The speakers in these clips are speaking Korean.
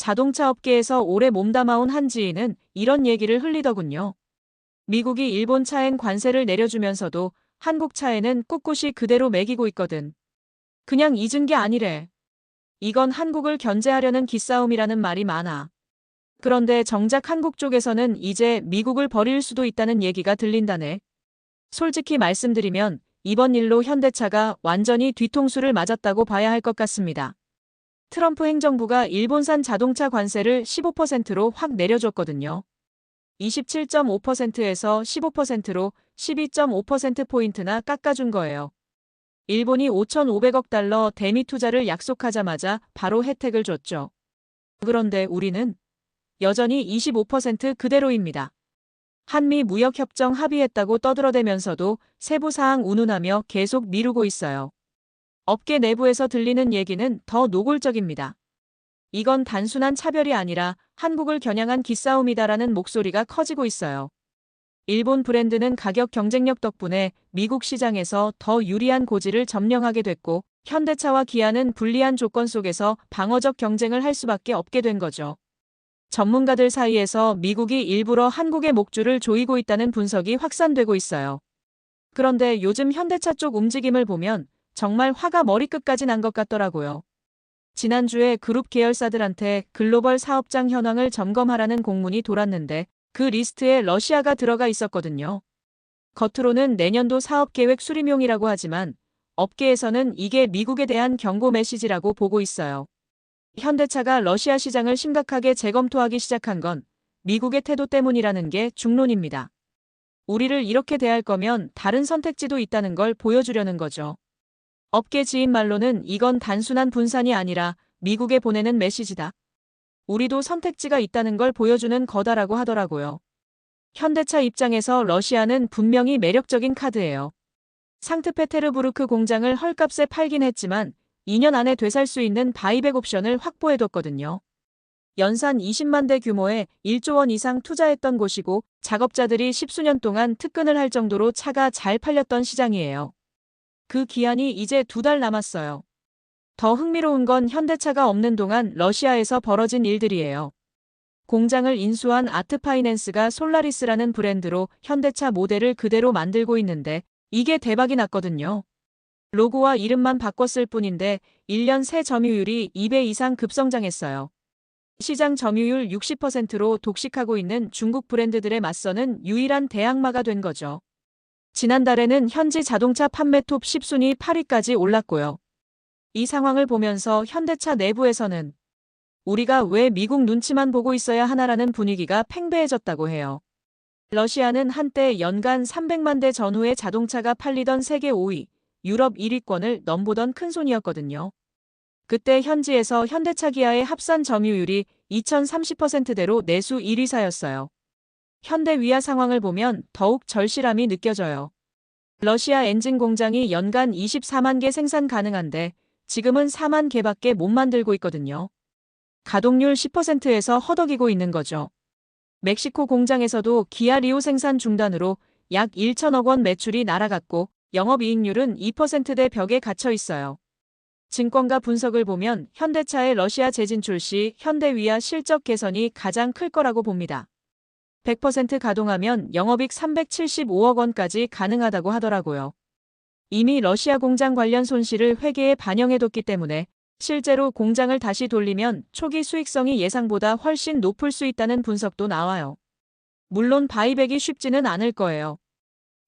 자동차 업계에서 오래 몸담아온 한 지인은 이런 얘기를 흘리더군요. 미국이 일본 차엔 관세를 내려주면서도 한국 차에는 꿋꿋이 그대로 매기고 있거든. 그냥 잊은 게 아니래. 이건 한국을 견제하려는 기싸움이라는 말이 많아. 그런데 정작 한국 쪽에서는 이제 미국을 버릴 수도 있다는 얘기가 들린다네. 솔직히 말씀드리면 이번 일로 현대차가 완전히 뒤통수를 맞았다고 봐야 할 것 같습니다. 트럼프 행정부가 일본산 자동차 관세를 15%로 확 내려줬거든요. 27.5%에서 15%로 12.5%포인트나 깎아준 거예요. 일본이 5,500억 달러 대미 투자를 약속하자마자 바로 혜택을 줬죠. 그런데 우리는 여전히 25% 그대로입니다. 한미 무역협정 합의했다고 떠들어대면서도 세부 사항 운운하며 계속 미루고 있어요. 업계 내부에서 들리는 얘기는 더 노골적입니다. 이건 단순한 차별이 아니라 한국을 겨냥한 기싸움이다라는 목소리가 커지고 있어요. 일본 브랜드는 가격 경쟁력 덕분에 미국 시장에서 더 유리한 고지를 점령하게 됐고 현대차와 기아는 불리한 조건 속에서 방어적 경쟁을 할 수밖에 없게 된 거죠. 전문가들 사이에서 미국이 일부러 한국의 목줄을 조이고 있다는 분석이 확산되고 있어요. 그런데 요즘 현대차 쪽 움직임을 보면 정말 화가 머리끝까지 난 것 같더라고요. 지난주에 그룹 계열사들한테 글로벌 사업장 현황을 점검하라는 공문이 돌았는데 그 리스트에 러시아가 들어가 있었거든요. 겉으로는 내년도 사업계획 수립용이라고 하지만 업계에서는 이게 미국에 대한 경고 메시지라고 보고 있어요. 현대차가 러시아 시장을 심각하게 재검토하기 시작한 건 미국의 태도 때문이라는 게 중론입니다. 우리를 이렇게 대할 거면 다른 선택지도 있다는 걸 보여주려는 거죠. 업계 지인 말로는 이건 단순한 분산이 아니라 미국에 보내는 메시지다. 우리도 선택지가 있다는 걸 보여주는 거다라고 하더라고요. 현대차 입장에서 러시아는 분명히 매력적인 카드예요. 상트페테르부르크 공장을 헐값에 팔긴 했지만 2년 안에 되살 수 있는 바이백 옵션을 확보해뒀거든요. 연산 20만 대 규모의 1조 원 이상 투자했던 곳이고 작업자들이 십수년 동안 특근을 할 정도로 차가 잘 팔렸던 시장이에요. 그 기한이 이제 두 달 남았어요. 더 흥미로운 건 현대차가 없는 동안 러시아에서 벌어진 일들이에요. 공장을 인수한 아트파이낸스가 솔라리스라는 브랜드로 현대차 모델을 그대로 만들고 있는데 이게 대박이 났거든요. 로고와 이름만 바꿨을 뿐인데 1년 새 점유율이 2배 이상 급성장했어요. 시장 점유율 60%로 독식하고 있는 중국 브랜드들에 맞서는 유일한 대항마가 된 거죠. 지난달에는 현지 자동차 판매 톱 10순위 8위까지 올랐고요. 이 상황을 보면서 현대차 내부에서는 우리가 왜 미국 눈치만 보고 있어야 하나라는 분위기가 팽배해졌다고 해요. 러시아는 한때 연간 300만 대 전후의 자동차가 팔리던 세계 5위, 유럽 1위권을 넘보던 큰손이었거든요. 그때 현지에서 현대차 기아의 합산 점유율이 2030%대로 내수 1위사였어요. 현대 위아 상황을 보면 더욱 절실함이 느껴져요. 러시아 엔진 공장이 연간 24만 개 생산 가능한데 지금은 4만 개밖에 못 만들고 있거든요. 가동률 10%에서 허덕이고 있는 거죠. 멕시코 공장에서도 기아 리오 생산 중단으로 약 1천억 원 매출이 날아갔고 영업이익률은 2%대 벽에 갇혀 있어요. 증권가 분석을 보면 현대차의 러시아 재진출 시 현대위아 실적 개선이 가장 클 거라고 봅니다. 100% 가동하면 영업익 375억 원까지 가능하다고 하더라고요. 이미 러시아 공장 관련 손실을 회계에 반영해뒀기 때문에 실제로 공장을 다시 돌리면 초기 수익성이 예상보다 훨씬 높을 수 있다는 분석도 나와요. 물론 바이백이 쉽지는 않을 거예요.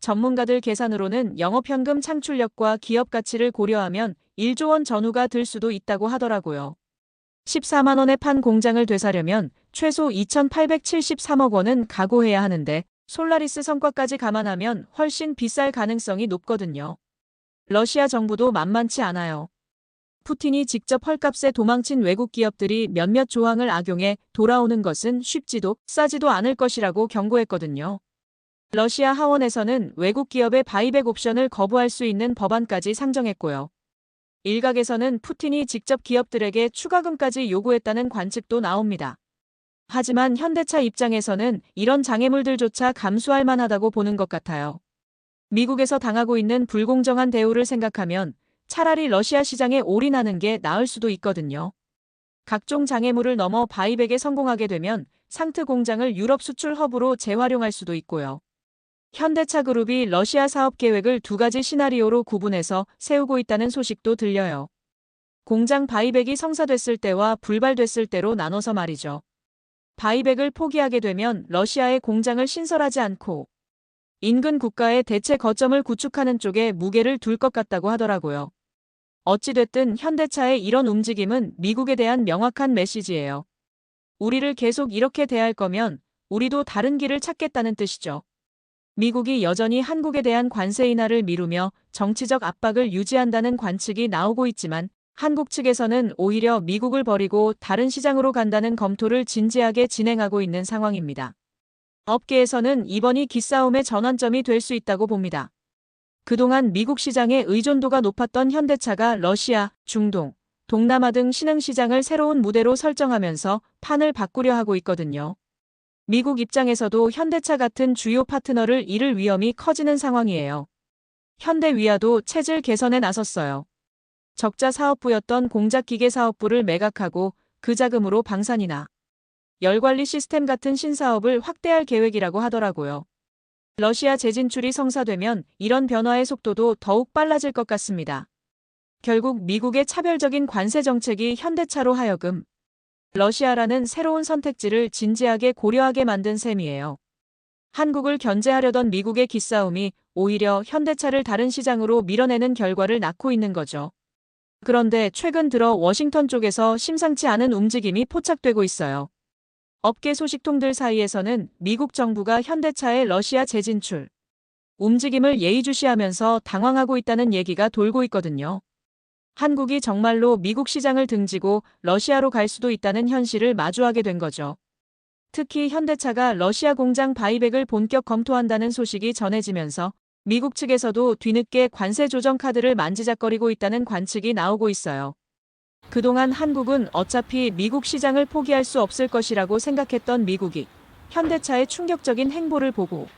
전문가들 계산으로는 영업현금 창출력과 기업 가치를 고려하면 1조 원 전후가 들 수도 있다고 하더라고요. 14만 원에 판 공장을 되사려면 최소 2,873억 원은 각오해야 하는데 솔라리스 성과까지 감안하면 훨씬 비쌀 가능성이 높거든요. 러시아 정부도 만만치 않아요. 푸틴이 직접 헐값에 도망친 외국 기업들이 몇몇 조항을 악용해 돌아오는 것은 쉽지도 싸지도 않을 것이라고 경고했거든요. 러시아 하원에서는 외국 기업의 바이백 옵션을 거부할 수 있는 법안까지 상정했고요. 일각에서는 푸틴이 직접 기업들에게 추가금까지 요구했다는 관측도 나옵니다. 하지만 현대차 입장에서는 이런 장애물들조차 감수할 만하다고 보는 것 같아요. 미국에서 당하고 있는 불공정한 대우를 생각하면 차라리 러시아 시장에 올인하는 게 나을 수도 있거든요. 각종 장애물을 넘어 바이백에 성공하게 되면 상트 공장을 유럽 수출 허브로 재활용할 수도 있고요. 현대차 그룹이 러시아 사업 계획을 두 가지 시나리오로 구분해서 세우고 있다는 소식도 들려요. 공장 바이백이 성사됐을 때와 불발됐을 때로 나눠서 말이죠. 바이백을 포기하게 되면 러시아의 공장을 신설하지 않고 인근 국가의 대체 거점을 구축하는 쪽에 무게를 둘 것 같다고 하더라고요. 어찌됐든 현대차의 이런 움직임은 미국에 대한 명확한 메시지예요. 우리를 계속 이렇게 대할 거면 우리도 다른 길을 찾겠다는 뜻이죠. 미국이 여전히 한국에 대한 관세 인하를 미루며 정치적 압박을 유지한다는 관측이 나오고 있지만 한국 측에서는 오히려 미국을 버리고 다른 시장으로 간다는 검토를 진지하게 진행하고 있는 상황입니다. 업계에서는 이번이 기싸움의 전환점이 될 수 있다고 봅니다. 그동안 미국 시장의 의존도가 높았던 현대차가 러시아, 중동, 동남아 등 신흥 시장을 새로운 무대로 설정하면서 판을 바꾸려 하고 있거든요. 미국 입장에서도 현대차 같은 주요 파트너를 잃을 위험이 커지는 상황이에요. 현대위아도 체질 개선에 나섰어요. 적자 사업부였던 공작기계 사업부를 매각하고 그 자금으로 방산이나 열관리 시스템 같은 신사업을 확대할 계획이라고 하더라고요. 러시아 재진출이 성사되면 이런 변화의 속도도 더욱 빨라질 것 같습니다. 결국 미국의 차별적인 관세 정책이 현대차로 하여금 러시아라는 새로운 선택지를 진지하게 고려하게 만든 셈이에요. 한국을 견제하려던 미국의 기싸움이 오히려 현대차를 다른 시장으로 밀어내는 결과를 낳고 있는 거죠. 그런데 최근 들어 워싱턴 쪽에서 심상치 않은 움직임이 포착되고 있어요. 업계 소식통들 사이에서는 미국 정부가 현대차의 러시아 재진출 움직임을 예의주시하면서 당황하고 있다는 얘기가 돌고 있거든요. 한국이 정말로 미국 시장을 등지고 러시아로 갈 수도 있다는 현실을 마주하게 된 거죠. 특히 현대차가 러시아 공장 바이백을 본격 검토한다는 소식이 전해지면서 미국 측에서도 뒤늦게 관세 조정 카드를 만지작거리고 있다는 관측이 나오고 있어요. 그동안 한국은 어차피 미국 시장을 포기할 수 없을 것이라고 생각했던 미국이 현대차의 충격적인 행보를 보고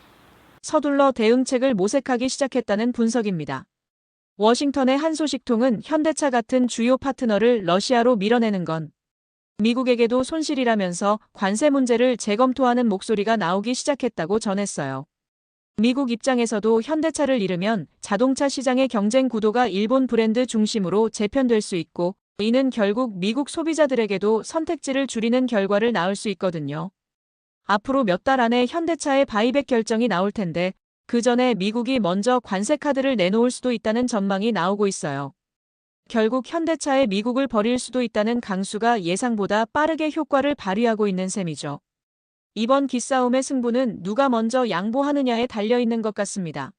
서둘러 대응책을 모색하기 시작했다는 분석입니다. 워싱턴의 한 소식통은 현대차 같은 주요 파트너를 러시아로 밀어내는 건 미국에게도 손실이라면서 관세 문제를 재검토하는 목소리가 나오기 시작했다고 전했어요. 미국 입장에서도 현대차를 잃으면 자동차 시장의 경쟁 구도가 일본 브랜드 중심으로 재편될 수 있고 이는 결국 미국 소비자들에게도 선택지를 줄이는 결과를 낳을 수 있거든요. 앞으로 몇 달 안에 현대차의 바이백 결정이 나올 텐데 그 전에 미국이 먼저 관세 카드를 내놓을 수도 있다는 전망이 나오고 있어요. 결국 현대차의 미국을 버릴 수도 있다는 강수가 예상보다 빠르게 효과를 발휘하고 있는 셈이죠. 이번 기싸움의 승부는 누가 먼저 양보하느냐에 달려 있는 것 같습니다.